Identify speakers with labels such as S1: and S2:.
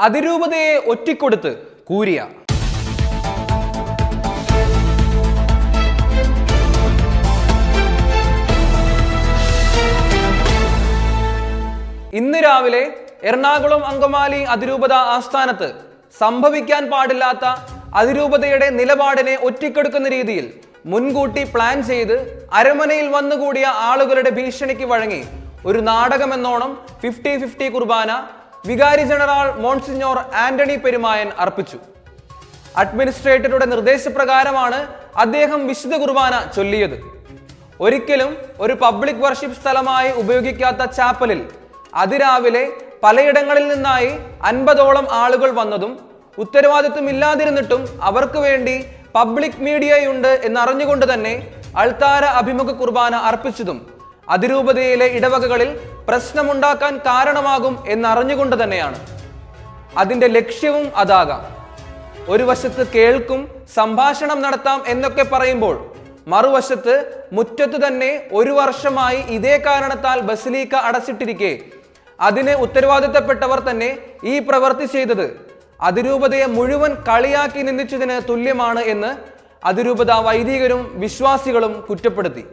S1: അതിരൂപതയെ ഒറ്റിക്കൊടുത്ത് curia. ഇന്ന് രാവിലെ എറണാകുളം അങ്കമാലി അതിരൂപത ആസ്ഥാനത്ത് സംഭവിക്കാൻ പാടില്ലാത്ത അതിരൂപതയുടെ നിലപാടിനെ ഒറ്റിക്കെടുക്കുന്ന രീതിയിൽ മുൻകൂട്ടി പ്ലാൻ ചെയ്ത് അരമനയിൽ വന്നുകൂടിയ ആളുകളുടെ ഭീഷണിക്ക് വഴങ്ങി ഒരു നാടകമെന്നോണം ഫിഫ്റ്റി ഫിഫ്റ്റി കുർബാന വികാരി ജനറൽ മോൺസിഞ്ഞോർ ആന്റണി പെരുമായൻ അർപ്പിച്ചു. അഡ്മിനിസ്ട്രേറ്ററുടെ നിർദ്ദേശപ്രകാരമാണ് അദ്ദേഹം വിശുദ്ധ കുർബാന ചൊല്ലിയത്. ഒരിക്കലും ഒരു പബ്ലിക് വർഷിപ്പ് സ്ഥലമായി ഉപയോഗിക്കാത്ത ചാപ്പലിൽ അതിരാവിലെ പലയിടങ്ങളിൽ നിന്നായി അൻപതോളം ആളുകൾ വന്നതും ഉത്തരവാദിത്വം ഇല്ലാതിരുന്നിട്ടും അവർക്ക് വേണ്ടി പബ്ലിക് മീഡിയയുണ്ട് എന്നറിഞ്ഞുകൊണ്ട് തന്നെ അൾത്താര അഭിമുഖ കുർബാന അർപ്പിച്ചതും അതിരൂപതയിലെ ഇടവകകളിൽ പ്രശ്നമുണ്ടാക്കാൻ കാരണമാകും എന്നറിഞ്ഞുകൊണ്ട് തന്നെയാണ്. അതിന്റെ ലക്ഷ്യവും അതാകാം. ഒരു വശത്ത് കേൾക്കും സംഭാഷണം നടത്താം എന്നൊക്കെ പറയുമ്പോൾ മറുവശത്ത് മുറ്റത്ത് തന്നെ ഒരു വർഷമായി ഇതേ കാരണത്താൽ ബസിലീക്ക അടച്ചിട്ടിരിക്കെ. അതിന് ഉത്തരവാദിത്തപ്പെട്ടവർ തന്നെ ഈ പ്രവൃത്തി ചെയ്തത് അതിരൂപതയെ മുഴുവൻ കളിയാക്കി നിന്ദിച്ചതിന് തുല്യമാണ് എന്ന് അതിരൂപത വൈദികരും വിശ്വാസികളും കുറ്റപ്പെടുത്തി.